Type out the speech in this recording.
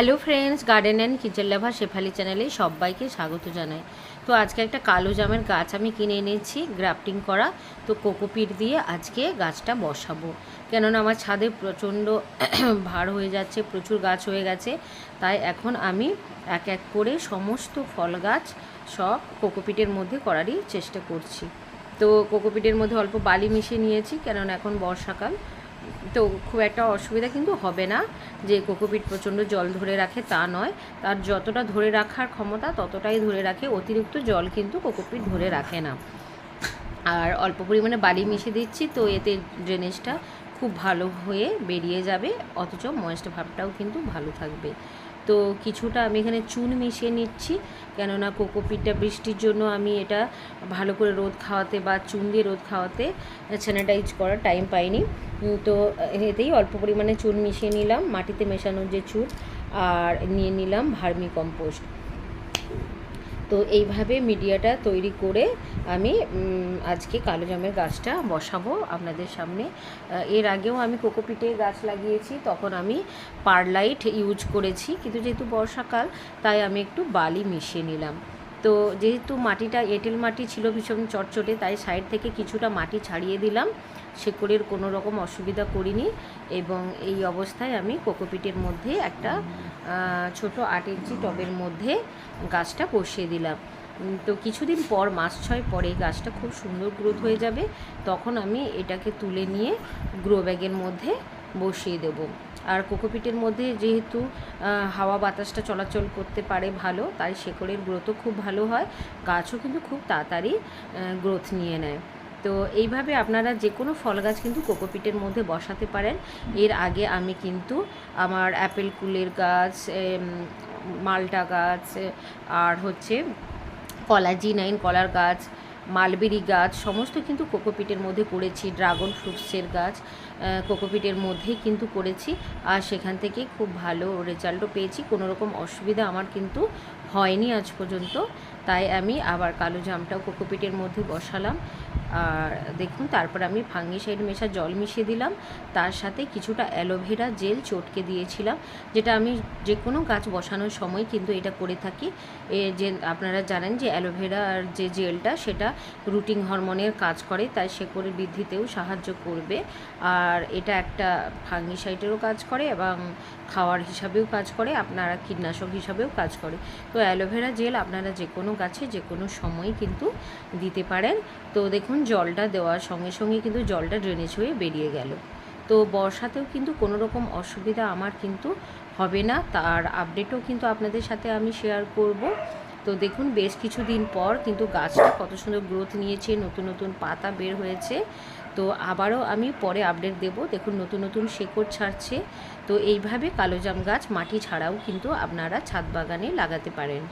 Hello friends garden and kitchen lover Shefali চ্যানেলে সবাইকে স্বাগত জানাই। তো আজকে একটা কালো জামের গাছ আমি কিনে এনেছি গ্রাফটিং করা। তো কোকোপিট দিয়ে আজকে গাছটা বসাবো। কেননা আমার ছাদে প্রচণ্ড ভার হয়ে যাচ্ছে, প্রচুর গাছ হয়ে গেছে। তাই এখন আমি এক এক করে সমস্ত ফল গাছ সব কোকোপিটের মধ্যে করারই চেষ্টা করছি। তো কোকোপিটের মধ্যে অল্প বালি মিশিয়ে নিয়েছি, কেননা এখন বর্ষাকাল। তো খুব একটা অসুবিধা কিন্তু হবে না যে কোকোপিট প্রচণ্ড জল ধরে রাখে তা নয়। তার যতটা ধরে রাখার ক্ষমতা, ততটাই ধরে রাখে। অতিরিক্ত জল কিন্তু কোকোপিট ধরে রাখে না। আর অল্প পরিমাণে বালি মিশিয়ে দিচ্ছি, তো এতে ড্রেনেজটা খুব ভালো হয়ে বেরিয়ে যাবে, অথচ ময়েস্ট ভাবটাও কিন্তু ভালো থাকবে। তো কিছুটা আমি এখানে চুন মিশিয়ে নিচ্ছি, কেননা কোকোপিটটা বৃষ্টির জন্য আমি এটা ভালো করে রোদ খাওয়াতে বা চুন দিয়ে রোদ খাওয়াতে স্যানিটাইজ করার টাইম পাইনি। তো এতেই অল্প পরিমাণে চুন মিশিয়ে নিলাম, মাটিতে মেশানোর যে চুন, আর নিয়ে নিলাম ভার্মি কম্পোস্ট। তো এইভাবে মিডিয়াটা তৈরি করে আমি আজকে কালো জামের গাছটা বসাবো আপনাদের সামনে। এর আগেও আমি কোকোপিটে গাছ লাগিয়েছি, তখন আমি পারলাইট ইউজ করেছি, কিন্তু যেহেতু বর্ষাকাল, তাই আমি একটু বালি মিশিয়ে নিলাম। তো যেহেতু মাটিটা এঁটেল মাটি ছিল ভীষণ চটচটে, তাই সাইড থেকে কিছুটা মাটি ছাড়িয়ে দিলাম। শেকড়ের কোনো রকম অসুবিধা করিনি এবং এই অবস্থায় আমি কোকোপিটের মধ্যে একটা ছোট আট ইঞ্চি টবের মধ্যে গাছটা বসিয়ে দিলাম। তো কিছুদিন পর, মাস ছয় পরে গাছটা খুব সুন্দর গ্রোথ হয়ে যাবে। তখন আমি এটাকে তুলে নিয়ে গ্রো ব্যাগের মধ্যে বসিয়ে দেবো। আর কোকোপিটের মধ্যে যেহেতু হাওয়া বাতাসটা চলাচল করতে পারে ভালো, তাই শেকড়ের গ্রোথও খুব ভালো হয়। গাছও কিন্তু খুব তাড়াতাড়ি গ্রোথ নিয়ে নেয়। তো এইভাবে আপনারা যে কোনো ফল গাছ কিন্তু কোকোপিটের মধ্যে বসাতে পারেন। এর আগে আমি কিন্তু আমার অ্যাপেল কুলের গাছ মালটা গাছ, আর হচ্ছে কলা, জি নাইন কলার গাছ মালবেরি গাছ, সমস্ত কিন্তু কোকোপিটের মধ্যে করেছি, ড্রাগন ফ্রুটসের গাছ কোকোপিটের মধ্যেই কিন্তু করেছি। আর সেখান থেকে খুব ভালো রেজাল্টও পেয়েছি। কোনো রকম অসুবিধা আমার কিন্তু হয়নি আজ পর্যন্ত। তাই আমি আবার কালো জামটাও কোকোপিটের মধ্যে বসালাম। আর দেখুন, তারপর আমি ফাঙ্গিসাইড মেশা জল মিশিয়ে দিলাম। তার সাথে কিছুটা অ্যালোভেরা জেল চটকে দিয়েছিলাম, যেটা আমি যে কোনো গাছ বসানোর সময় কিন্তু এটা করে থাকি। এ যে আপনারা জানেন যে অ্যালোভেরার যে জেলটা, সেটা রুটিং হরমোনের কাজ করে, তাই শেকড়ের বৃদ্ধিতেও সাহায্য করবে। আর এটা একটা ফাঙ্গিসাইডেরও কাজ করে এবং খাওয়ার হিসাবেও কাজ করে, আপনারা কীটনাশক হিসাবেও কাজ করে। তো অ্যালোভেরা জেল আপনারা যে কোনো গাছে, যে কোনো সময় কিন্তু দিতে পারেন। তো দেখুন জলটা দেওয়ার সঙ্গে সঙ্গে কিন্তু জলটা ড্রেনেজ হয়ে বেরিয়ে গেল। তো বর্ষাতেও কিন্তু কোনো রকম অসুবিধা আমার কিন্তু হবে না। তার আপডেটও কিন্তু আপনাদের সাথে আমি শেয়ার করব। তো দেখুন, বেশ কিছুদিন পর কিন্তু গাছটা কত সুন্দর গ্রোথ নিয়েছে, নতুন নতুন পাতা বের হয়েছে। তো আবারও আমি পরে আপডেট দেব। দেখুন, নতুন নতুন শেকড় ছাড়ছে। তো এইভাবে কালোজাম গাছ মাটি ছাড়াও কিন্তু আপনারা ছাদ বাগানে লাগাতে পারেন।